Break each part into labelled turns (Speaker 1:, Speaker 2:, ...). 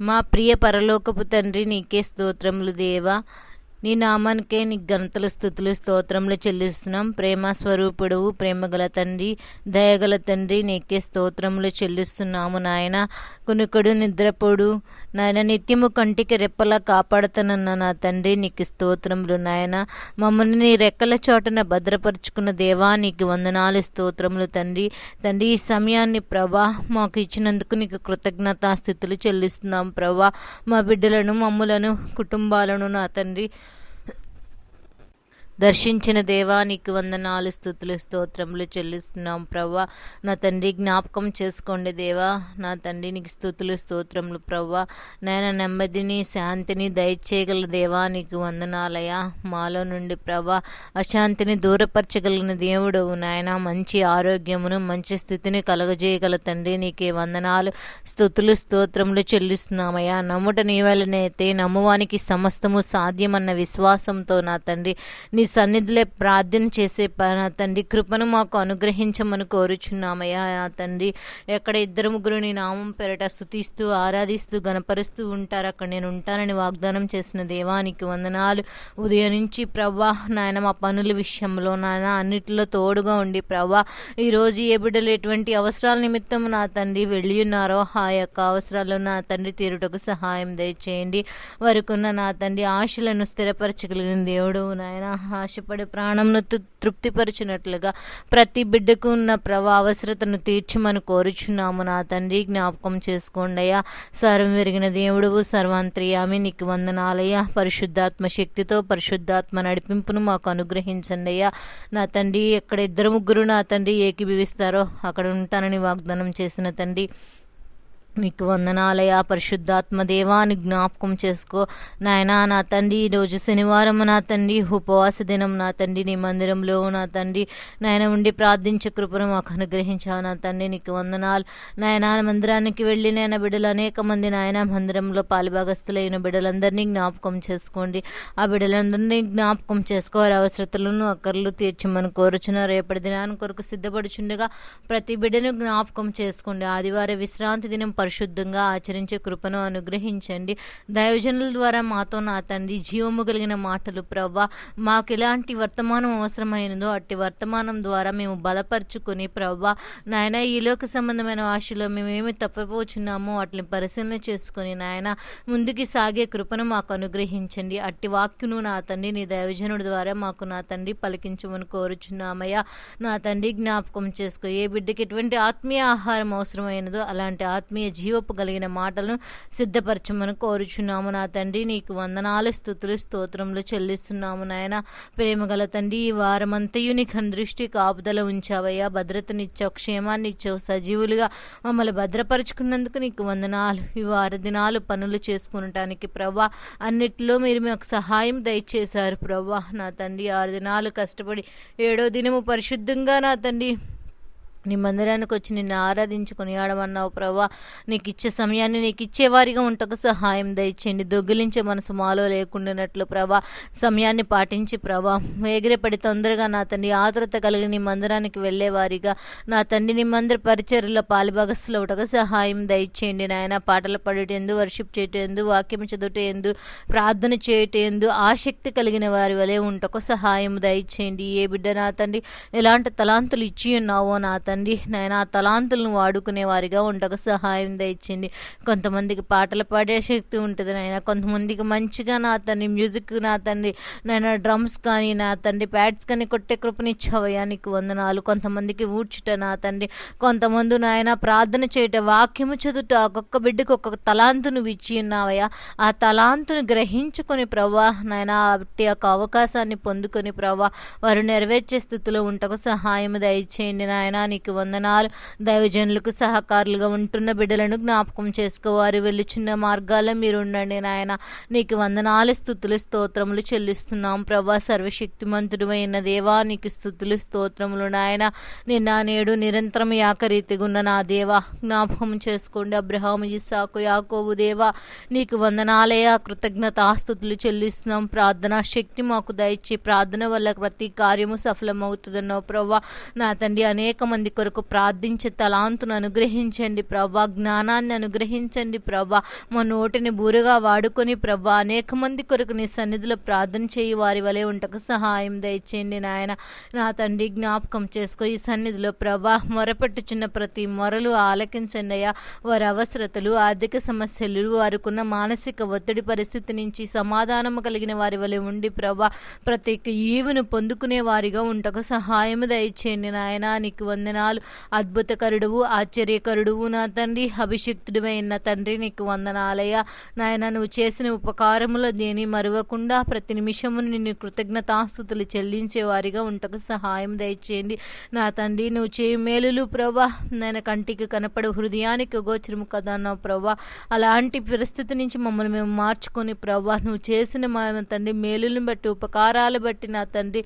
Speaker 1: మా ప్రియ పరలోకపు తండ్రి నీకే స్తోత్రములు దేవా. నీ నామానికే నీ గంతలు స్థుతులు స్తోత్రములు చెల్లిస్తున్నాం. ప్రేమ స్వరూపుడు ప్రేమగల తండ్రి దయగల తండ్రి నీకే స్తోత్రములు చెల్లిస్తున్నాము నాయన. కునుకుడు నిద్రపోడు. నాయన నిత్యము కంటికి రెప్పలా కాపాడుతానన్న నా తండ్రి నీకు స్తోత్రములు నాయన. మమ్మల్ని నీ రెక్కల చోటన భద్రపరుచుకున్న దేవా నీకు వందనాలు స్తోత్రములు తండ్రి. తండ్రి ఈ సమయాన్ని ప్రభా మాకు ఇచ్చినందుకు నీకు కృతజ్ఞతాస్థితులు చెల్లిస్తున్నాం ప్రభా. మా బిడ్డలను మమ్ములను కుటుంబాలను నా తండ్రి దర్శించిన దేవానికి వందనాలు స్థుతులు స్తోత్రములు చెల్లిస్తున్నాం ప్రవ్వా. నా తండ్రి జ్ఞాపకం చేసుకోండి దేవా. నా తండ్రి నీకు స్థుతులు స్తోత్రములు ప్రవ్వా. నేను నెమ్మదిని శాంతిని దయచేయగల దేవానికి వందనాలయ. మాలో నుండి ప్రవ్వా అశాంతిని దూరపరచగలిగిన దేవుడు నాయన. మంచి ఆరోగ్యమును మంచి స్థితిని కలగజేయగల తండ్రి నీకే వందనాలు స్థుతులు స్తోత్రములు చెల్లిస్తున్నామయ్యా. నమ్ముట నీ వలనైతే నమ్మువానికి సమస్తము సాధ్యమన్న విశ్వాసంతో నా తండ్రి నీ సన్నిధిలో ప్రార్థన చేసే తండ్రి కృపను మాకు అనుగ్రహించమని కోరుచున్నామయ్యా. తండ్రి ఎక్కడ ఇద్దరు ముగ్గురు నీ నామం పెరట స్థుతిస్తూ ఆరాధిస్తూ గణపరుస్తూ ఉంటారు. అక్కడ నేను ఉంటానని వాగ్దానం చేసిన దేవానికి వందనాలు. ఉదయం నుంచి ప్రభా నాయన మా పనుల విషయంలో నాయన అన్నిటిలో తోడుగా ఉండి ప్రభా ఈరోజు ఏ బిడ్డలు ఎటువంటి అవసరాల నిమిత్తం నా తండ్రి వెళ్ళి ఉన్నారో ఆ యొక్క అవసరాలు నా తండ్రి తీరుటకు సహాయం దయచేయండి. వారికున్న నా తండ్రి ఆశలను స్థిరపరచగలిగిన దేవుడు నాయన. ఆశపడి ప్రాణంను తృప్తిపరచినట్లుగా ప్రతి బిడ్డకు ఉన్న ప్రభా అవసరతను తీర్చమని కోరుచున్నాము. నా తండ్రి జ్ఞాపకం చేసుకోండి అయ్యా. సర్వం విరిగిన దేవుడువు సర్వాంతర్యామి నీకు వందనాలయ్యా పరిశుద్ధాత్మ శక్తితో పరిశుద్ధాత్మ నడిపింపును మాకు అనుగ్రహించండి అయ్యా. నా తండ్రి ఎక్కడ ఇద్దరు ముగ్గురు నా తండ్రి ఏకీభవిస్తారో అక్కడ ఉంటానని వాగ్దానం చేసిన తండ్రి నీకు వందనాలయ పరిశుద్ధాత్మ దేవాన్ని జ్ఞాపకం చేసుకో. నాయనా నా తండ్రి ఈరోజు శనివారం నా తండ్రి ఉపవాస దినం నా తండ్రి నీ మందిరంలో నా తండ్రి. నాయన ఉండి ప్రార్థించే కృపను మాకు అనుగ్రహించావు నా తండ్రి నీకు వందనాలు. నాయన మందిరానికి వెళ్ళి నాయన బిడ్డలు అనేక మంది నాయన మందిరంలో పాలుభాగస్తులైన బిడ్డలందరినీ జ్ఞాపకం చేసుకోండి. ఆ బిడ్డలందరినీ జ్ఞాపకం చేసుకోవారి అవసరతలను అక్కర్లు తీర్చమని కోరుచున్న రేపటి దినాన్ని కొరకు సిద్ధపడుచుండగా ప్రతి బిడ్డను జ్ఞాపకం చేసుకోండి. ఆదివారం విశ్రాంతి దినం పరిశుద్ధంగా ఆచరించే కృపను అనుగ్రహించండి. దైవజనుల ద్వారా మాతో నా తండ్రి జీవము కలిగిన మాటలు ప్రవ్వా మాకు ఎలాంటి వర్తమానం అవసరమైనదో అట్టి వర్తమానం ద్వారా మేము బలపరుచుకుని ప్రవ్వా నాయన ఈ లోక సంబంధమైన ఆశలో మేమేమి తప్పిపోచున్నామో వాటిని పరిశీలన చేసుకుని నాయన ముందుకి సాగే కృపను మాకు అనుగ్రహించండి. అట్టి వాక్యును నా తండ్రి నీ దైవజనుడి ద్వారా మాకు నా తండ్రి పలికించమని కోరుచున్నామయ్యా. నా తండ్రి జ్ఞాపకం చేసుకో ఏ బిడ్డకి ఎటువంటి ఆత్మీయ ఆహారం అవసరమైనదో అలాంటి ఆత్మీయ జీవపు కలిగిన మాటలను సిద్ధపరచమని కోరుచున్నాము నా తండ్రి. నీకు వందనాలు స్థుతులు స్తోత్రములు చెల్లిస్తున్నాము నాయన. ప్రేమగల తండ్రి ఈ వారమంతయు నీకు దృష్టి కాపుదల ఉంచావయ్యా. భద్రతనిచ్చావు క్షేమాన్ని ఇచ్చావు సజీవులుగా మమ్మల్ని భద్రపరుచుకున్నందుకు నీకు వందనాలు. ఈ వార దినాలు పనులు చేసుకునటానికి ప్రభా అన్నిటిలో మీరు మాకు సహాయం దయచేశారు ప్రభా నా తండ్రి ఆరు దినాలు కష్టపడి ఏడో దినము పరిశుద్ధంగా నా తండ్రి నీ మందిరానికి వచ్చి నిన్ను ఆరాధించి కొనియాడమన్నావు ప్రభా. నీకు ఇచ్చే సమయాన్ని నీకు ఇచ్చేవారిగా ఉంటకు సహాయం దయచేయండి. దొంగిలించే మనసు మాలో లేకుండానట్లు ప్రభా. సమయాన్ని పాటించి ప్రభా. వేగిరపడి తొందరగా నా తండ్రి ఆతురత కలిగి నీ మందిరానికి వెళ్ళేవారిగా. నా తండ్రి నీ మందిర పరిచర్లో పాలిభాగస్సులో ఒకటకు సహాయం దయచేయండి నాయన. పాటలు పాడేటందు వర్షిప్ చేయటందు వాక్యం చదువుటందు ప్రార్థన చేయటందు ఆసక్తి కలిగిన వారి వలె ఉంటకు సహాయం దయచేయండి. ఏ బిడ్డ నా తండ్రి ఎలాంటి తలాంతులు ఇచ్చి ఉన్నావో నా తండ్రి నాయన ఆ తలాంతులను వాడుకునే వారిగా ఉండక సహాయం దయచేయండి. కొంతమందికి పాటలు పాడే శక్తి ఉంటుంది నాయన. కొంతమందికి మంచిగా నా తండ్రి మ్యూజిక్ నా తండ్రి నాయన డ్రమ్స్ కానీ నా తండ్రి ప్యాడ్స్ కానీ కొట్టే కృపనిచ్చావయ్యా నీకు వందనాలు. కొంతమందికి ఊడ్చుట నా తండ్రి. కొంతమంది నాయన ప్రార్థన చేయట వాక్యము చదువుట ఒక్కొక్క బిడ్డకు ఒక్కొక్క తలాంతును ఇచ్చి ఉన్నావయ్యా. ఆ తలాంతును గ్రహించుకొని ప్రభా నాయన యొక్క అవకాశాన్ని పొందుకొని ప్రభా వారు నెరవేర్చే స్థితిలో ఉంటకు సహాయం దయచేయండి నాయన. నీకు వందనాలు. దైవజనులకు సహకారులుగా ఉంటున్న బిడ్డలను జ్ఞాపకం చేసుకోవారు వెళ్ళుచున్న మార్గాల్లో మీరు ఉండండి నాయన. నీకు వందనాలు స్థుతులు స్తోత్రములు చెల్లిస్తున్నాం ప్రభా. సర్వశక్తిమంతుడు అయిన దేవా నీకు స్థుతులు స్తోత్రములు నాయన. నిన్న నేడు నిరంతరం యాకరీతిగా ఉన్న నా దేవా. జ్ఞాపకం చేసుకోండి అబ్రహాము ఇసాకు యాకోబు దేవా. నీకు వందనాలయ కృతజ్ఞత ఆస్తుతులు చెల్లిస్తున్నాం. ప్రార్థనా శక్తి మాకు దయచి. ప్రార్థన వల్ల ప్రతి కార్యము సఫలమవుతుందన్నావు ప్రభా. నా తండ్రి అనేక మంది కొరకు ప్రార్థించే తలాంతును అనుగ్రహించండి ప్రభా జ్ఞానాన్ని అనుగ్రహించండి ప్రభా. మా నోటిని బూరగా వాడుకొని ప్రభా అనేక మంది కొరకు నీ సన్నిధిలో ప్రార్థన చేయి వారి వలె ఉంటకు సహాయం దయచేయండి నాయన. నా తండ్రి జ్ఞాపకం చేసుకో ఈ సన్నిధిలో ప్రభా మొరపెట్టుచున్న ప్రతి మొరలు ఆలకించండి అయ్యా. వారి అవసరతలు ఆర్థిక సమస్యలు వారికున్న మానసిక ఒత్తిడి పరిస్థితి నుంచి సమాధానము కలిగిన వారి వలె ఉండి ప్రభా ప్రతి ఈవును పొందుకునే వారిగా ఉంటకు సహాయము దయచేయండి నాయన. నీకు వందనాలు. అద్భుతకరుడువు ఆశ్చర్యకరుడువు నా తండ్రి. అభిషిక్తుడివైన తండ్రి నీకు వందనాలయ్యా. నాయన నువ్వు చేసిన ఉపకారములో దేని మరవకుండా ప్రతి నిమిషము నిన్ను కృతజ్ఞతాస్థుతులు చెల్లించే వారిగా ఉంటకు సహాయం దయచేయండి. నా తండ్రి నువ్వు చేయి మేలులు ప్రభా నాయన కంటికి కనపడు హృదయానికి గోచరము కదా నా ప్రభా అలాంటి పరిస్థితి నుంచి మమ్మల్ని మేము మార్చుకొని ప్రభా నువ్వు చేసిన మా తండ్రి మేలులను బట్టి ఉపకారాలు బట్టి నా తండ్రి.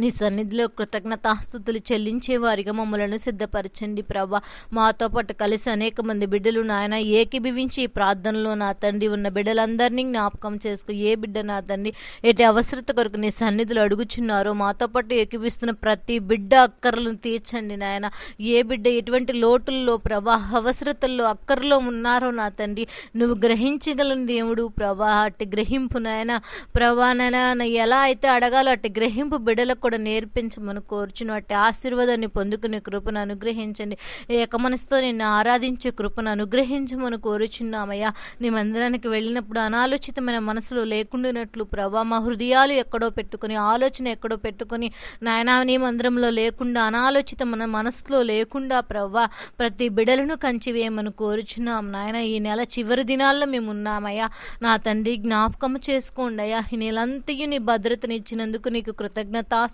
Speaker 1: నీ సన్నిధిలో కృతజ్ఞతాస్థుతులు చెల్లించే వారిగా మమ్మలను సిద్ధపరచండి ప్రభా. మాతో పాటు కలిసి అనేక మంది బిడ్డలు నాయన ఏకీభవించి ఈ ప్రార్థనలో నా తండ్రి ఉన్న బిడ్డలందరినీ జ్ఞాపకం చేసుకో ఏ బిడ్డ నా తండ్రి ఎటు అవసరత కొరకు నీ సన్నిధిలో అడుగుచున్నారో మాతో పాటు ఏకీభిస్తున్న ప్రతి బిడ్డ అక్కర్లను తీర్చండి నాయన. ఏ బిడ్డ ఎటువంటి లోటుల్లో ప్రభా అవసరతల్లో అక్కర్లో ఉన్నారో నా తండ్రి నువ్వు గ్రహించగలని దేవుడు ప్రభా అట్టి గ్రహింపు నాయన. ప్రభా నాయన ఎలా అయితే అడగాలో అట్టి గ్రహింపు బిడ్డలకు కూడా నేర్పించమని కోరుచును. ఆశీర్వాదాన్ని పొందుకునే కృపను అనుగ్రహించండి. ఏక మనసుతో నిన్ను ఆరాధించే కృపను అనుగ్రహించమని కోరుచున్నామయ్యా. నీ మందిరానికి వెళ్ళినప్పుడు అనాలోచితమైన మనసులో లేకుండానట్లు ప్రభా మా హృదయాలు ఎక్కడో పెట్టుకుని ఆలోచన ఎక్కడో పెట్టుకుని నాయనా నీ మందిరంలో లేకుండా అనాలోచిత మన మనసులో లేకుండా ప్రవ్వా ప్రతి బిడలను కంచివేయమని కోరుచున్నాం. నాయన ఈ నెల చివరి దినాల్లో మేము ఉన్నామయ్యా. నా తండ్రి జ్ఞాపకం చేసుకోండి అయ్యా. ఈ నెలంతయు నీ భద్రతనిచ్చినందుకు నీకు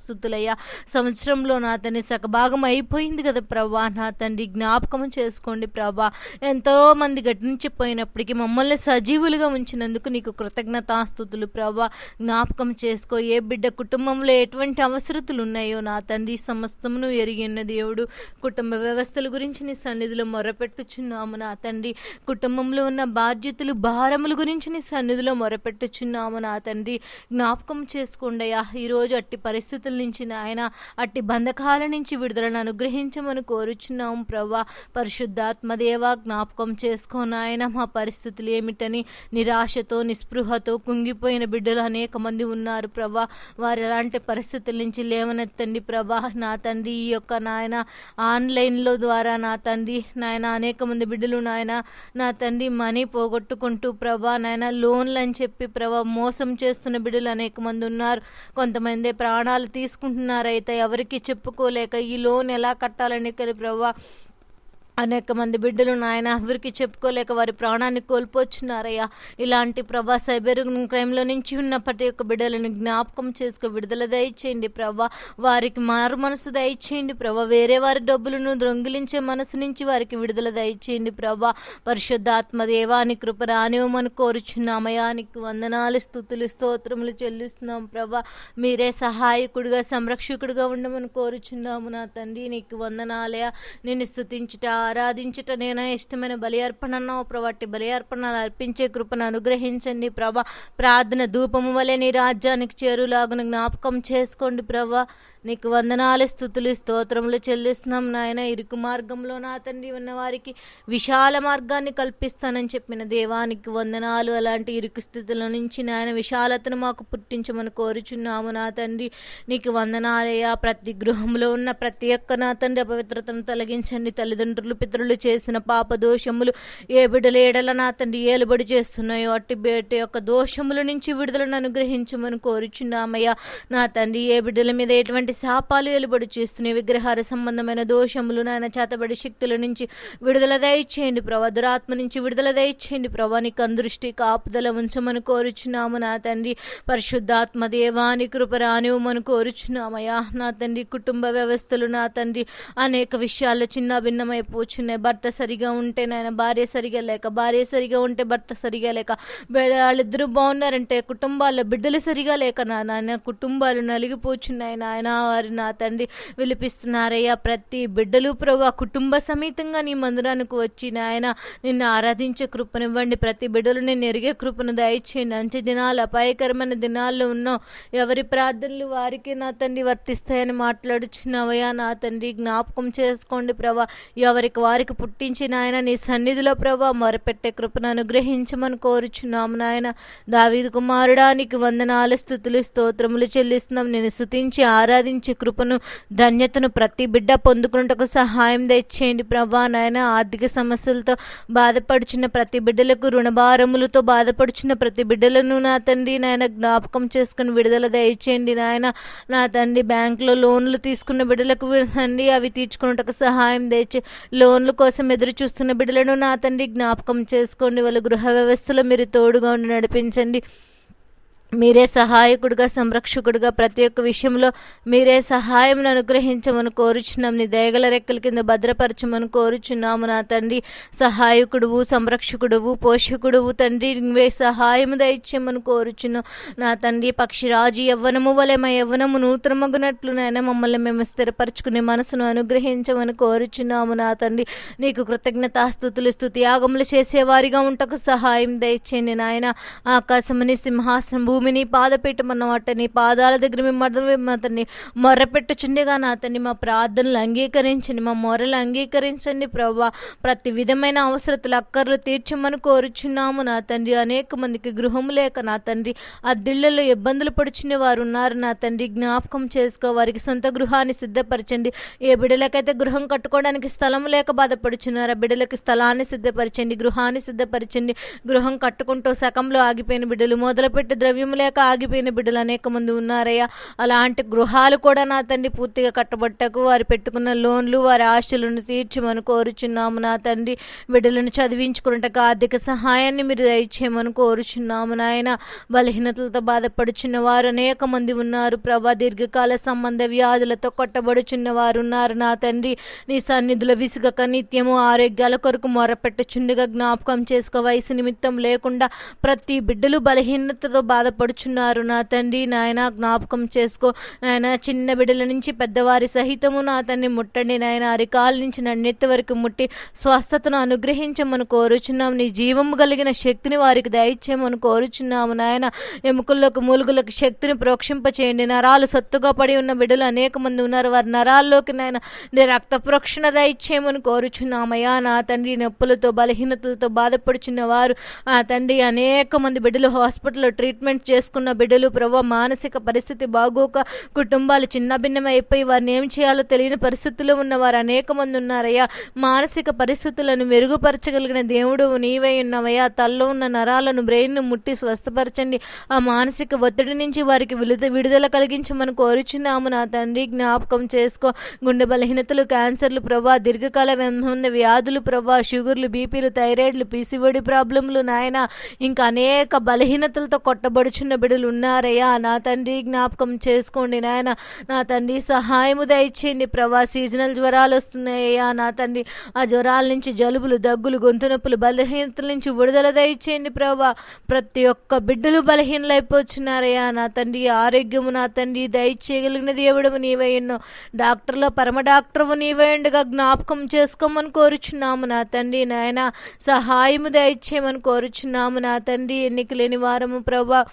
Speaker 1: కృతజ్ఞతాస్థుతులయ్యా సంవత్సరంలో నా తండ్రి సగభాగం అయిపోయింది కదా ప్రభా. నా తండ్రి జ్ఞాపకం చేసుకోండి ప్రభా. ఎంతో మంది గట్టించిపోయినప్పటికీ మమ్మల్ని సజీవులుగా ఉంచినందుకు నీకు కృతజ్ఞతాస్థుతులు ప్రభా. జ్ఞాపకం చేసుకో ఏ బిడ్డ కుటుంబంలో ఎటువంటి అవసరతలు ఉన్నాయో నా తండ్రి సమస్తమును ఎరిగిన దేవుడు. కుటుంబ వ్యవస్థల గురించి నీ సన్నిధిలో మొరపెట్టుచున్నాము నా తండ్రి. కుటుంబంలో ఉన్న బాధ్యతలు భారముల గురించి నీ సన్నిధిలో మొరపెట్టుచున్నాము నా తండ్రి. జ్ఞాపకం చేసుకోండి అయ్యా. ఈరోజు అట్టి పరిస్థితులు నుంచి నాయన అట్టి బంధకాల నుంచి విడుదలను అనుగ్రహించమని కోరుచున్నాం ప్రభా పరిశుద్ధాత్మదేవ జ్ఞాపకం చేసుకో నాయన. మా పరిస్థితులు ఏమిటని? నిరాశతో నిస్పృహతో కుంగిపోయిన బిడ్డలు అనేక మంది ఉన్నారు ప్రభా వారు ఎలాంటి పరిస్థితుల నుంచి లేవనెత్తండి ప్రభా నా తండ్రి ఈ యొక్క నాయన ఆన్లైన్లో ద్వారా నా తండ్రి నాయన అనేక మంది బిడ్డలు నాయన నా తండ్రి మనీ పోగొట్టుకుంటూ ప్రభా నాయన లోన్లు అని చెప్పి ప్రభా మోసం చేస్తున్న బిడ్డలు అనేక మంది ఉన్నారు. కొంతమంది ప్రాణాలు తీసుకుంటున్నారైతే అయితే ఎవరికి చెప్పుకోలేక ఈ లోన్ ఎలా కట్టాలని కదా ప్రభా అనేక మంది బిడ్డలు నాయన ఎవరికి చెప్పుకోలేక వారి ప్రాణాన్ని కోల్పోచున్నారయ్యా. ఇలాంటి ప్రభా సైబర్ క్రైమ్లో నుంచి ఉన్న ప్రతి ఒక్క బిడ్డలను జ్ఞాపకం చేసుకో విడుదల దయచేయండి ప్రభా. వారికి మారు మనసు దయచేయండి ప్రభా. వేరే వారి డబ్బులను దొంగిలించే మనసు నుంచి వారికి విడుదల దయచేయండి ప్రభా. పరిశుద్ధాత్మ దేవాని కృప రానివ్వమని కోరుచున్నామయ్యా. నీకు వందనాలు స్థుతులు స్తోత్రములు చెల్లిస్తున్నాం ప్రభా. మీరే సహాయకుడిగా సంరక్షకుడిగా ఉండమని కోరుచున్నాము నా తండ్రి. నీకు వందనాలయ నిన్ను స్థుతించుట ఆరాధించుట నేను ఇష్టమైన బలి అర్పణ అన్నావు ప్రభాటి బలి అర్పణలు అర్పించే కృపను అనుగ్రహించండి ప్రభా. ప్రార్థన ధూపము వలె నీ రాజ్యానికి చేరులాగున జ్ఞాపకం చేసుకోండి ప్రభా. నీకు వందనాలు స్థుతులు స్తోత్రములు చెల్లిస్తున్నాం నాయన. ఇరుకు మార్గంలో నా తండ్రి ఉన్నవారికి విశాల మార్గాన్ని కల్పిస్తానని చెప్పిన దేవానికి వందనాలు. అలాంటి ఇరుకు స్థితుల నుంచి నాయన విశాలతను మాకు పుట్టించమని కోరుచున్నాము నా తండ్రి. నీకు వందనాలయ్యా. ప్రతి గృహంలో ఉన్న ప్రతి ఒక్క నా తండ్రి అపవిత్రతను తొలగించండి. తల్లిదండ్రులు పితరులు చేసిన పాప దోషములు ఏ బిడ్డల ఏడల నా తండ్రి ఏలుబడి చేస్తున్నాయో అట్టి బేట యొక్క దోషముల నుంచి విడుదలను అనుగ్రహించమని కోరుచున్నామయ్యా. నా తండ్రి ఏ బిడ్డల మీద ఎటువంటి శాపాలు ఎలుబడి చేస్తున్నాయి విగ్రహార సంబంధమైన దోషములు నాయన చేతబడి శక్తుల నుంచి విడుదల దయచేయండి ప్రభా. దురాత్మ నుంచి విడుదల దయచేయండి ప్రభా. నీకు అందృష్టి కాపుదల ఉంచమని కోరుచున్నాము నా తండ్రి. పరిశుద్ధాత్మ దేవాని కృప రానివ్వమని కోరుచున్నామయ్యా. నా తండ్రి కుటుంబ వ్యవస్థలు నా తండ్రి. అనేక విషయాల్లో చిన్న భిన్నమైపోచున్నాయి భర్త సరిగా ఉంటే నాయన భార్య సరిగా లేక భార్య సరిగా ఉంటే భర్త సరిగా లేక వాళ్ళిద్దరూ బాగున్నారంటే కుటుంబాల్లో బిడ్డలు సరిగా లేక నా నాయన కుటుంబాలు నలిగిపోచున్నాయి నాయన. వారి నా తండ్రి విలిపిస్తున్నారయ్యా. ప్రతి బిడ్డలు ప్రభా కుటుంబ సమేతంగా నీ మందిరానికి వచ్చి నాయన నిన్ను ఆరాధించే కృపనివ్వండి. ప్రతి బిడ్డలు నేను ఎరిగే కృపను దయచేయండి. అంచె దినాలు అపాయకరమైన దినాల్లో ఉన్నాం. ఎవరి ప్రార్థనలు వారికి నా తండ్రి వర్తిస్తాయని మాట్లాడుచున్నావయ్యా. నా తండ్రి జ్ఞాపకం చేసుకోండి ప్రభా. ఎవరికి వారికి పుట్టించిన ఆయన నీ సన్నిధిలో ప్రభా మొరపెట్టే కృపను అనుగ్రహించమని కోరుచున్నాము నాయన. దావీదు కుమారుడానికి వందనాలు స్థుతులు స్తోత్రములు చెల్లిస్తున్నాం. నేను స్థుతించి ఆరాధించే కృపను ధన్యతను ప్రతి బిడ్డ పొందుకున్నటకు సహాయం తెచ్చేయండి ప్రభా. నాయన ఆర్థిక సమస్యలతో బాధపడుచున్న ప్రతి బిడ్డలకు రుణభారములతో బాధపడుచున్న ప్రతి బిడ్డలను నా తండ్రి నాయన జ్ఞాపకం చేసుకుని విడుదల దయచేయండి నాయన. నా తండ్రి బ్యాంకులో లోన్లు తీసుకున్న బిడ్డలకు తండ్రి అవి తీర్చుకున్నటకు సహాయం తెచ్చి లోన్ల కోసం ఎదురు చూస్తున్న బిడ్డలను నా తండ్రి జ్ఞాపకం చేసుకోండి. వాళ్ళ గృహ వ్యవస్థలో మీరు తోడుగా ఉండి నడిపించండి. మీరే సహాయకుడుగా సంరక్షకుడుగా ప్రతి ఒక్క విషయంలో మీరే సహాయం అనుగ్రహించమని కోరుచున్నాం. నీ దయగల రెక్కల కింద భద్రపరచమని కోరుచున్నాము నా తండ్రి. సహాయకుడువు సంరక్షకుడువు పోషకుడువు తండ్రి నువ్వే సహాయం దయచేయమని కోరుచున్నాం. నా తండ్రి పక్షిరాజు యవ్వనము వలె మా యవ్వనము నూతనమగునట్లు నాయన మమ్మల్ని మేము స్థిరపరచుకునే మనసును అనుగ్రహించమని కోరుచున్నాము నా తండ్రి. నీకు కృతజ్ఞతాస్థుతులు స్థుతి యాగములు చేసేవారిగా ఉంటకు సహాయం దయచేయండి నాయన. ఆకాశముని సింహాసనం భూమిని పాదపీఠమన్న వాటిని పాదాల దగ్గర మేము అతన్ని మొర్రపెట్టుచుండగా నా అతన్ని మా ప్రార్థనలు అంగీకరించండి మా మొరలు అంగీకరించండి ప్రభా ప్రతి విధమైన అవసరతలు అక్కర్లు తీర్చమని కోరుచున్నాము నా తండ్రి. అనేక మందికి గృహం లేక నా తండ్రి అద్దిళ్ళలో ఇబ్బందులు పడుచున్న వారు ఉన్నారు. నా తండ్రి జ్ఞాపకం చేసుకో వారికి సొంత గృహాన్ని సిద్ధపరచండి. ఏ బిడ్డలకైతే గృహం కట్టుకోవడానికి స్థలం లేక బాధపడుచున్నారు ఆ బిడ్డలకి స్థలాన్ని సిద్ధపరచండి గృహాన్ని సిద్ధపరచండి. గృహం కట్టుకుంటూ సకంలో ఆగిపోయిన బిడ్డలు మొదలుపెట్టి ద్రవ్యం లేక ఆగిపోయిన బిడ్డలు అనేక మంది ఉన్నారయ్యా. అలాంటి గృహాలు కూడా నా తండ్రి పూర్తిగా కట్టబట్టకు. వారు పెట్టుకున్న లోన్లు వారి ఆశలను తీర్చమని కోరుచున్నాము నా తండ్రి. బిడ్డలను చదివించుకున్నట్టుగా ఆర్థిక సహాయాన్ని మీరు దయచేయమని కోరుచున్నాము నాయన. బలహీనతలతో బాధపడుచున్న వారు అనేక మంది ఉన్నారు. ప్రభా దీర్ఘకాల సంబంధ వ్యాధులతో కొట్టబడుచున్న వారు ఉన్నారు నా తండ్రి. నీ సన్నిధుల విసుగక నిత్యము ఆరోగ్యాల కొరకు మొరపెట్టుచుండగా జ్ఞాపకం చేసుకో. వయసు నిమిత్తం లేకుండా ప్రతి బిడ్డలు బలహీనతతో బాధపడు బాధపడుచున్నారు నా తండ్రి నాయన జ్ఞాపకం చేసుకో. నాయన చిన్న బిడ్డల నుంచి పెద్దవారి సహితము నా తండ్రి ముట్టండి. నాయన అరికాల నుంచి నన్నెత్తి వరకు ముట్టి స్వస్థతను అనుగ్రహించమని కోరుచున్నాము. నీ జీవము కలిగిన శక్తిని వారికి దయచేయమని కోరుచున్నాము. నాయన ఎముకల్లోకి మూలుగులకు శక్తిని ప్రోక్షింపచేయండి. నరాలు సత్తుగా పడి ఉన్న బిడ్డలు అనేక మంది ఉన్నారు. వారి నరాల్లోకి నాయన నీ రక్త ప్రోక్షణ దయచేయమని కోరుచున్నామయ్యా. నా తండ్రి నొప్పులతో బలహీనతలతో బాధపడుచున్న వారు ఆ తండ్రి అనేక మంది బిడ్డలు హాస్పిటల్లో ట్రీట్మెంట్ చేసుకున్న బిడ్డలు ప్రభు మానసిక పరిస్థితి బాగోక కుటుంబాలు చిన్నభిన్నమైపోయి వారిని ఏం చేయాలో తెలియని పరిస్థితుల్లో ఉన్న వారు అనేక మంది ఉన్నారయ్యా. మానసిక పరిస్థితులను మెరుగుపరచగలిగిన దేవుడు నీవై ఉన్నవయ్యా. తల్లో ఉన్న నరాలను బ్రెయిన్ను ముట్టి స్వస్థపరచండి. ఆ మానసిక ఒత్తిడి నుంచి వారికి విడుద విడుదల కలిగించమని కోరుచున్నాము నా తండ్రి. జ్ఞాపకం చేసుకో. గుండె బలహీనతలు క్యాన్సర్లు ప్రభా దీర్ఘకాల సంబంధ వ్యాధులు ప్రభా షుగర్లు బీపీలు థైరాయిడ్లు పీసీఓడి ప్రాబ్లంలు నాయన. ఇంకా అనేక బలహీనతలతో కొట్టబడుచు చిన్న బిడ్డలు ఉన్నారయ్యా. నా తండ్రి జ్ఞాపకం చేసుకోండి నాయన. నా తండ్రి సహాయము దయచేయండి. ప్రభా సీజనల్ జ్వరాలు వస్తున్నాయ్యా నా తండ్రి ఆ జ్వరాల నుంచి జలుబులు దగ్గులు గొంతు నొప్పులు బలహీనతల నుంచి విడుదల దయచేయండి ప్రభా. ప్రతి ఒక్క బిడ్డలు బలహీనలైపోతున్నారయ్యా. నా తండ్రి ఆరోగ్యము నా తండ్రి దయచేయగలిగిన దేవుడము నీవై ఎన్నో. డాక్టర్లో పరమ డాక్టర్వు నీవై ఉండగా జ్ఞాపకం చేసుకోమని కోరుచున్నాము నా తండ్రి నాయన. సహాయము దయచేయమని కోరుచున్నాము నా తండ్రి. ఎన్నిక లేని వారము ప్రభా.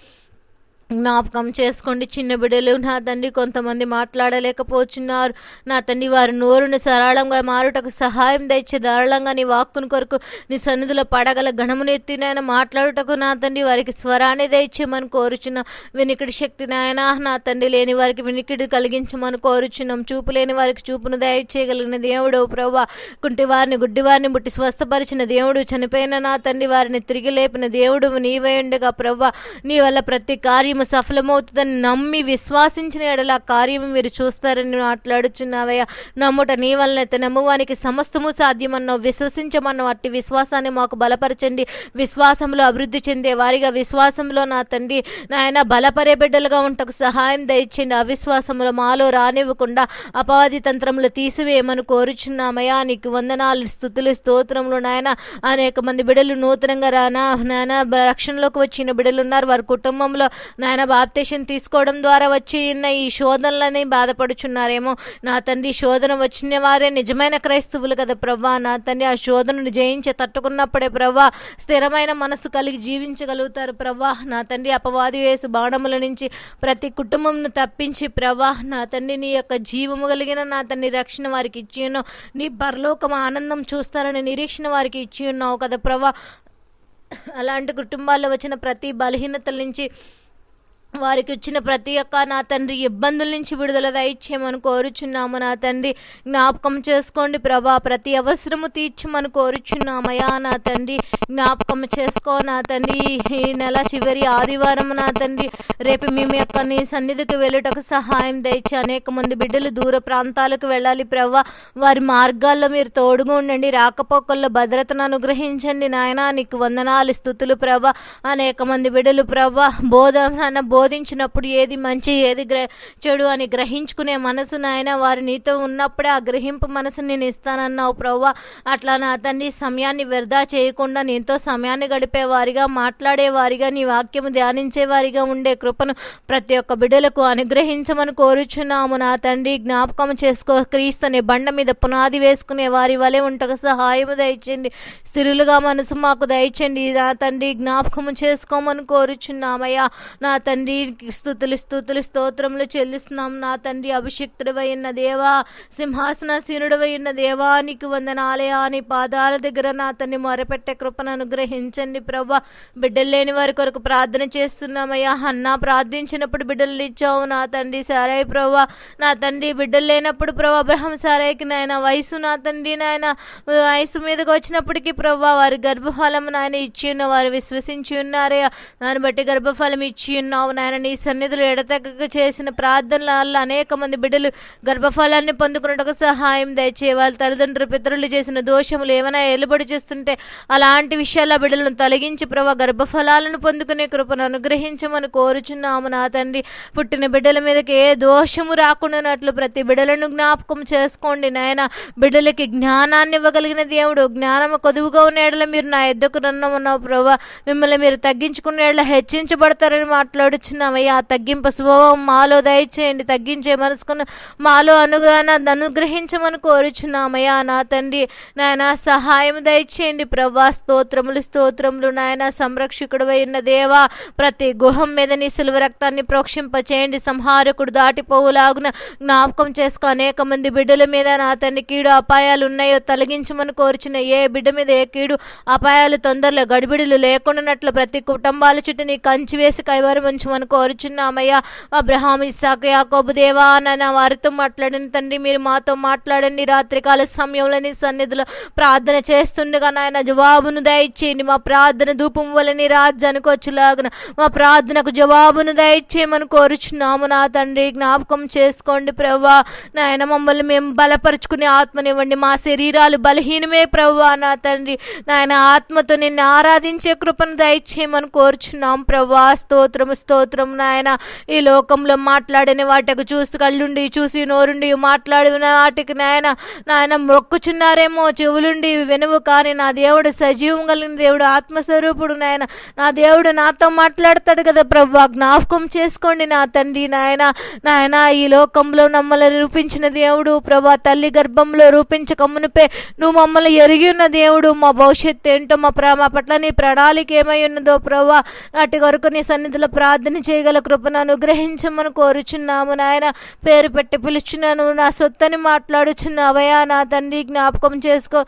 Speaker 1: జ్ఞాపకం చేసుకోండి. చిన్న బిడ్డలు నా తండ్రి కొంతమంది మాట్లాడలేకపోతున్నారు. నా తండ్రి వారి నోరును సరళంగా మారుటకు సహాయం దయచే దారుణంగా నీ వాక్కుని కొరకు నీ సన్నిధిలో పడగల గణమునెత్తి నాయన మాట్లాడుటకు నా తండ్రి వారికి స్వరాన్ని దయచేయమని కోరుచున్నాం. వినికిడి శక్తి నాయన నా తండ్రి లేని వారికి వినికిడి కలిగించమని కోరుచున్నాం. చూపు లేని వారికి చూపును దయచేయగలిగిన దేవుడు ప్రభా కుంటి వారిని గుడ్డి వారిని ముట్టి స్వస్థపరిచిన దేవుడు చనిపోయిన నా తండ్రి వారిని తిరిగి లేపిన దేవుడు నీవే ఉండగా ప్రభా నీ వల్ల ప్రతి కార్యం కార్యము సఫలమవుతుందని నమ్మి విశ్వాసించిన ఎడల కార్యము మీరు చూస్తారని మాట్లాడుచున్నావయ్యా. నమ్ముట నీ వలనైతే నమ్మువానికి సమస్తము సాధ్యమన్నావు. విశ్వసించమన్నావు. అట్టి విశ్వాసాన్ని మాకు బలపరచండి. విశ్వాసంలో అభివృద్ధి చెందే వారిగా విశ్వాసంలో నా తండ్రి నాయన బలపరే బిడ్డలుగా ఉంటకు సహాయం దయచేయండి. అవిశ్వాసములు మాలో రానివ్వకుండా అపవాది తంత్రములు తీసివేయమని కోరుచున్నామయ్యా. నీకు వందనాలు స్థుతులు స్తోత్రములు నాయన. అనేక మంది బిడ్డలు నూతనంగా రానా నాయన రక్షణలోకి వచ్చిన బిడ్డలు ఉన్నారు. వారి కుటుంబంలో నాయన బాప్తేషన్ తీసుకోవడం ద్వారా వచ్చి ఈ శోధనలని బాధపడుచున్నారేమో. నా తండ్రి శోధన వచ్చిన వారే నిజమైన క్రైస్తవులు కదా ప్రభా. నా తండ్రి ఆ శోధనను జయించి తట్టుకున్నప్పుడే ప్రభా స్థిరమైన మనసు కలిగి జీవించగలుగుతారు ప్రభా. నా తండ్రి అపవాది వేసు బాణముల నుంచి ప్రతి కుటుంబంను తప్పించి ప్రభా నా తండ్రి నీ యొక్క జీవము కలిగిన నా తండ్రి రక్షణ వారికి ఇచ్చి ఉన్నావు నీ పరలోకం ఆనందం చూస్తారని నిరీక్షణ వారికి ఇచ్చి ఉన్నావు కదా ప్రభా. అలాంటి కుటుంబాల్లో వచ్చిన ప్రతి బలహీనతల నుంచి వారికి ఇచ్చిన ప్రతి ఒక్క నా తండ్రి ఇబ్బందుల నుంచి విడుదల దయచేయమని కోరుచున్నాము నా తండ్రి. జ్ఞాపకం చేసుకోండి ప్రభా ప్రతి అవసరము తీర్చమని కోరుచున్నామయ్యా నా తండ్రి. జ్ఞాపకం చేసుకో నా తండ్రి ఈ నెల చివరి ఆదివారం నా తండ్రి. రేపు మేము యొక్క నీ సన్నిధికి వెళ్ళుటకు సహాయం దయచి అనేక మంది బిడ్డలు దూర ప్రాంతాలకు వెళ్ళాలి ప్రభా. వారి మార్గాల్లో మీరు తోడుగా ఉండండి రాకపోకల్లో భద్రతను అనుగ్రహించండి నాయన. నీకు వందనాలు స్థుతులు ప్రభా. అనేక మంది బిడ్డలు ప్రభా బోధన బోధించినప్పుడు ఏది మంచి ఏది గ్ర చెడు అని గ్రహించుకునే మనసు నాయన వారు నీతో ఉన్నప్పుడే ఆ గ్రహింపు మనసు నేను ఇస్తానన్నావు ప్రవ్వా. అట్లా నా తండ్రి సమయాన్ని వ్యర్థా చేయకుండా నీతో సమయాన్ని గడిపే వారిగా మాట్లాడే వారిగా నీ వాక్యము ధ్యానించే వారిగా ఉండే కృపను ప్రతి ఒక్క బిడ్డలకు అనుగ్రహించమని కోరుచున్నాము. నా తండ్రి జ్ఞాపకం చేసుకో. క్రీస్తుని బండ మీద పునాది వేసుకునే వారి వలె ఉంటకు సహాయము దయచండి స్థిరులుగా మనసు మాకు దయచండి నా తండ్రి జ్ఞాపకము చేసుకోమని కోరుచున్నామయ్యా. నా తండ్రి స్థుతులు స్థుతులు స్తోత్రములు చెల్లిస్తున్నాం నా తండ్రి అభిషిక్తుడవై ఉన్న దేవా సింహాసనసీనుడవై ఉన్న దేవా నీకు వందనాలయా నీ పాదాల దగ్గర నా తండ్రి మొరపెట్టే కృపను అనుగ్రహించండి ప్రభా బిడ్డలు లేని వారి కొరకు ప్రార్థన చేస్తున్నామయ్యా. అన్న ప్రార్థించినప్పుడు బిడ్డలు ఇచ్చావు నా తండ్రి సారాయి ప్రభా నా తండ్రి బిడ్డలు లేనప్పుడు ప్రభా అబ్రహం సారాయికి నాయన వయసు నా తండ్రి నాయన. వయసు మీదకి వచ్చినప్పటికీ ప్రభా వారి గర్భఫలం నాయన ఇచ్చి ఉన్న వారు విశ్వసించి ఉన్నారే. దాన్ని బట్టి గర్భఫలం ఇచ్చి ఉన్నావు నాయన నీ సన్నిధులు ఎడతెగక చేసిన ప్రార్థనల వల్ల అనేక మంది బిడ్డలు గర్భఫలాన్ని పొందుకున్నట్టుకు సహాయం దయచే వాళ్ళ తల్లిదండ్రులు పితరులు చేసిన దోషములు ఏమైనా ఎలుబడి చేస్తుంటే అలాంటి విషయాల బిడ్డలను తొలగించి ప్రభా గర్భఫలాలను పొందుకునే కృపను అనుగ్రహించమని కోరుచున్నాము నా తండ్రి. పుట్టిన బిడ్డల మీదకి ఏ దోషము రాకుండానట్లు ప్రతి బిడ్డలను జ్ఞాపకం చేసుకోండి నాయన. బిడ్డలకి జ్ఞానాన్ని ఇవ్వగలిగిన దేవుడు జ్ఞానము కొదువుగా ఉన్న ఎడల మీరు నా ఎద్దకు రన్నమన్నావు ప్రభా. మిమ్మల్ని మీరు తగ్గించుకున్న ఎడల హెచ్చించబడతారని మాట్లాడుచున్నామయ్యా ఆ తగ్గింపు స్వభావం మాలో దయచేయండి. తగ్గించే మనసుకున్న మాలో అనుగ్రహణ అనుగ్రహించమని కోరుచున్నామయ్యా. నా తండ్రి నాయన సహాయం దయచేయండి. ప్రభా స్తోత్రములు స్తోత్రములు నాయన. సంరక్షకుడు ఉన్న దేవా ప్రతి గుహం మీద నీ సులువ రక్తాన్ని ప్రోక్షింపచేయండి. సంహారకుడు దాటిపోవులాగున జ్ఞాపకం చేసుకో. అనేక మంది బిడ్డల మీద నా తండ్రి కీడు అపాయాలు ఉన్నాయో తొలగించమని కోరుచున్న ఏ బిడ్డ మీద ఏ కీడు అపాయాలు తొందరలో గడిబిడులు లేకుండానట్లు ప్రతి కుటుంబాల చుట్టూ నీ కంచి వేసి కైవరం ఉంచమని కోరుచున్నామయ్యా? అబ్రహాం ఇస్సాక యాకోబు దేవా నాన్న వారితో మాట్లాడిన తండ్రి. మీరు మాతో మాట్లాడండి. రాత్రికాల సమయంలో నీ సన్నిధిలో ప్రార్థన చేస్తుండగా నాయన జవాబును దయచేయండి. మా ప్రార్థన ధూపం వల్ల నీ రాజ్యానికి వచ్చేలాగిన. మా ప్రార్థనకు జవాబును దయచేయమని కోరుచున్నాము నా తండ్రి. జ్ఞాపకం చేసుకోండి ప్రవ్వా. నాయన మమ్మల్ని మేము బలపరుచుకునే ఆత్మనివ్వండి. మా శరీరాలు బలహీనమే ప్రవ్వా నా తండ్రి. నాయన ఆత్మతో నిన్ను ఆరాధించే కృపను దయచేయమని కోరుచున్నాం ప్రవ్వా. స్తోత్రము స్తోత్రం. నాయన. ఈ లోకంలో మాట్లాడిన వాటికి చూసి కళ్ళుండి చూసి నోరుండి మాట్లాడిన వాటికి నాయన. నాయన మొక్కుచున్నారేమో చెవులుండి వెనువు కానీ నా దేవుడు సజీవం కలిగిన దేవుడు ఆత్మస్వరూపుడు నాయన. నా దేవుడు నాతో మాట్లాడతాడు కదా ప్రభు జ్ఞాపకం చేసుకోండి నా తండ్రి నాయన. నాయన ఈ లోకంలో మమ్మల్ని రూపించిన దేవుడు ప్రభా తల్లి గర్భంలో రూపించక మునిపే నువ్వు మమ్మల్ని ఎరిగి ఉన్న దేవుడు. మా భవిష్యత్తు ఏంటో మా ప్ర మా పట్ల నీ ప్రణాళిక ఏమై ఉన్నదో ప్రభా వాటి కొరకు నీ సన్నిధిలో ప్రార్థన చేయగల కృపను అనుగ్రహించమని కోరుచున్నాము నాయన. పేరు పెట్టి పిలుచున్నాను నా సొత్తని మాట్లాడుచున్నావయ్యా. నా తండ్రి జ్ఞాపకం చేసుకో.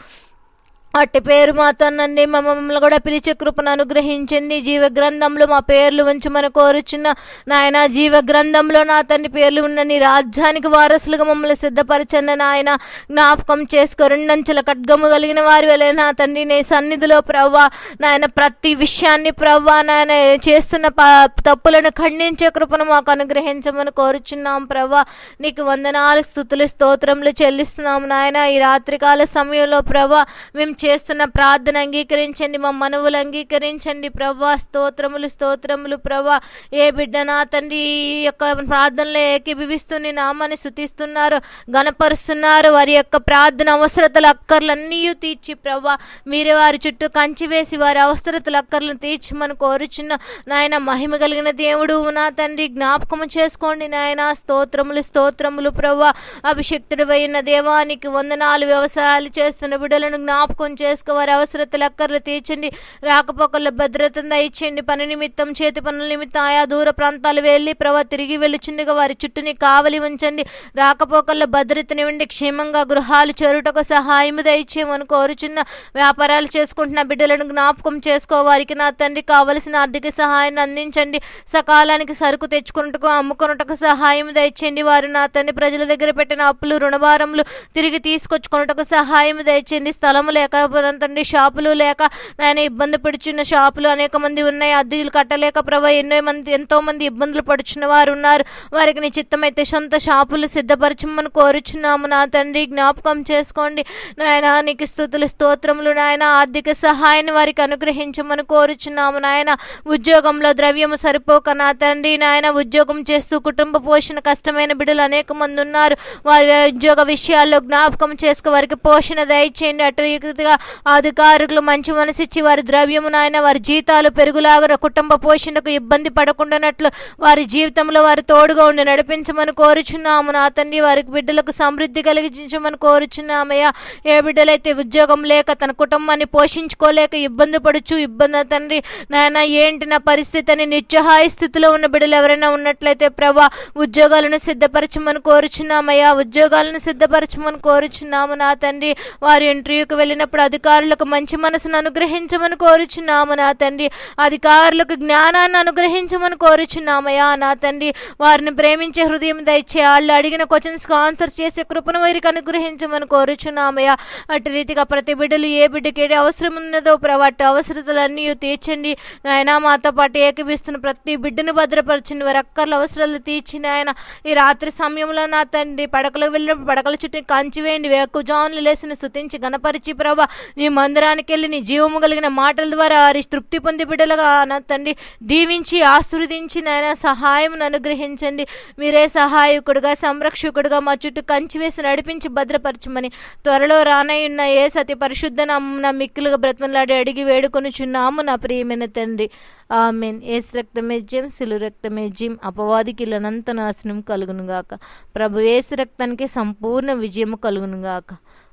Speaker 1: అట్టి పేరు మాతోనండి. మా మమ్మల్ని కూడా పిలిచే కృపను అనుగ్రహించింది జీవ గ్రంథంలో మా పేర్లు ఉంచమని కోరుచున్న నాయన జీవ గ్రంథంలో నా తండ్రి పేర్లు ఉన్న నీ రాజ్యానికి వారసులుగా మమ్మల్ని సిద్ధపరచండి నాయన. జ్ఞాపకం చేసుకో రెండంచెల ఖడ్గము కలిగిన వారి వెళ్ళే నా తండ్రి నీ సన్నిధిలో ప్రవ్వా. నాయన ప్రతి విషయాన్ని ప్రవ్వా. నాయన చేస్తున్న ప- తప్పులను ఖండించే కృపను మాకు అనుగ్రహించమని కోరుచున్నాం ప్రవ్వా. నీకు వందనాలు స్థుతులు స్తోత్రములు చెల్లిస్తున్నాం నాయన. ఈ రాత్రికాల సమయంలో ప్రవ్వా మేము చేస్తున్న ప్రార్థన అంగీకరించండి మా మనవులు అంగీకరించండి. ప్రభా స్తోత్రములు స్తోత్రములు ప్రభా. ఏ బిడ్డ నా తండ్రి ఈ యొక్క ప్రార్థనలో ఏకీభవిస్తుంది నామాన్ని శుతిస్తున్నారు గణపరుస్తున్నారు వారి యొక్క ప్రార్థన అవసరతల అక్కర్లన్నీ తీర్చి ప్రభా. మీరే వారి చుట్టూ కంచి వేసి వారి అవసరతలు అక్కర్లను తీర్చమని కోరుచున్న నాయన మహిమ కలిగిన దేవుడు నా తండ్రి. జ్ఞాపకము చేసుకోండి నాయన. స్తోత్రములు స్తోత్రములు ప్రభా. అభిషక్తుడు అయిన దేవానికి వందనాలు వ్యవసాయాలు చేస్తున్న బిడ్డలను జ్ఞాపకం చేసుకో వారి అవసరతలు అక్కర్లు తీర్చండి. రాకపోకల్లో భద్రతను దయచేయండి. పని నిమిత్తం చేతి పనుల నిమిత్తం ఆయా దూర ప్రాంతాలు వెళ్ళి ప్రభా తిరిగి వెళ్ళుచుండగా వారి చుట్టూని కావలి ఉంచండి. రాకపోకల్లో భద్రతనివ్వండి క్షేమంగా గృహాలు చేరుటకు సహాయం దయచేయమని కోరుచున్న వ్యాపారాలు చేసుకుంటున్న బిడ్డలను జ్ఞాపకం చేసుకో. వారికి నా తండ్రి కావలసిన ఆర్థిక సహాయాన్ని అందించండి. సకాలానికి సరుకు తెచ్చుకున్నట్టుకు అమ్ముకున్నటకు సహాయం దయచేయండి. వారు నా తండ్రి ప్రజల దగ్గర పెట్టిన అప్పులు రుణభారములు తిరిగి తీసుకొచ్చుకున్నటకు సహాయం దయచేయండి. స్థలము లేక తండ్రి షాపులు లేక ఆయన ఇబ్బంది పడుచున్న షాపులు అనేక మంది ఉన్నాయి. అద్దెలు కట్టలేక ప్రభా ఎన్నో మంది ఎంతో మంది ఇబ్బందులు పడుచున్న వారు ఉన్నారు. వారికి నీ చిత్తమైతే సొంత షాపులు సిద్ధపరచమని కోరుచున్నాము నా తండ్రి. జ్ఞాపకం చేసుకోండి. నాయన నీకు స్థుతులు స్తోత్రములు నాయన. ఆర్థిక సహాయాన్ని వారికి అనుగ్రహించమని కోరుచున్నాము నాయన. ఉద్యోగంలో ద్రవ్యము సరిపోక నా తండ్రి. నాయన ఉద్యోగం చేస్తూ కుటుంబ పోషణ కష్టమైన బిడ్డలు అనేక మంది ఉన్నారు. వారి ఉద్యోగ విషయాల్లో జ్ఞాపకం చేసుకో వారికి పోషణ దయచేయండి. అటు కాగా అధికారులు మంచి మనసిచ్చి వారి ద్రవ్యము నాయన వారి జీతాలు పెరుగులాగా కుటుంబ పోషణకు ఇబ్బంది పడకుండానట్లు వారి జీవితంలో వారి తోడుగా ఉండి నడిపించమని కోరుచున్నాము. నా తండ్రి వారికి బిడ్డలకు సమృద్ధి కలిగించమని కోరుచున్నామయ్యా. ఏ బిడ్డలైతే ఉద్యోగం లేక తన కుటుంబాన్ని పోషించుకోలేక ఇబ్బంది పడుచు ఇబ్బంది తండ్రి నాయన ఏంటి నా పరిస్థితి అని నిత్యహాయ స్థితిలో ఉన్న బిడ్డలు ఎవరైనా ఉన్నట్లయితే ప్రభా ఉద్యోగాలను సిద్ధపరచమని కోరుచున్నామయ్యా. ఉద్యోగాలను సిద్ధపరచమని కోరుచున్నాము నా తండ్రి. వారి ఇంటర్వ్యూకి వెళ్ళినప్పుడు అధికారులకు మంచి మనసును అనుగ్రహించమని కోరుచున్నాము నా తండ్రి. అధికారులకు జ్ఞానాన్ని అనుగ్రహించమని కోరుచున్నామయ్యా నా తండ్రి. వారిని ప్రేమించే హృదయం దయచే వాళ్ళు అడిగిన క్వశ్చన్స్కి ఆన్సర్స్ చేసే కృపను వారికి అనుగ్రహించమని కోరుచున్నామయ్యా. అటు రీతిగా ప్రతి బిడ్డలు ఏ బిడ్డకి అవసరం ఉన్నదో ప్రవాటి అవసరతలన్నీ తీర్చండి. నాయన మాతో పాటు ఏకీపిస్తున్న ప్రతి బిడ్డను భద్రపరచండి. వారి అక్కర్ల అవసరాలు తీర్చింది ఆయన ఈ రాత్రి సమయంలో నా తండ్రి పడకలు వెళ్ళినప్పుడు పడకల చుట్టూ కంచి వేయండి. వేకు జాన్లు లేసిన స్థుతించి గణపరిచి ప్రభా నీ మందిరానికి వెళ్ళి నీ జీవము కలిగిన మాటల ద్వారా వారి తృప్తి పొంది బిడ్డలుగా నా తండ్రి దీవించి ఆశీర్వదించి నాయన సహాయం అనుగ్రహించండి. మీరే సహాయకుడుగా సంరక్షకుడుగా మా చుట్టూ కంచి వేసి నడిపించి భద్రపరచమని త్వరలో రానయ్యున్న ఏ సతి పరిశుద్ధ నా మిక్కులుగా బ్రతమలాడి అడిగి వేడుకొనుచున్నాము నా ప్రియమైన తండ్రి. ఆమెన్. ఏసు రక్తమే జిమ్ సిలు రక్తమే జిమ్ అపవాదికి ఇలానంత నాశనం కలుగునుగాక. ప్రభు ఏసు రక్తానికి సంపూర్ణ విజయము కలుగునుగాక.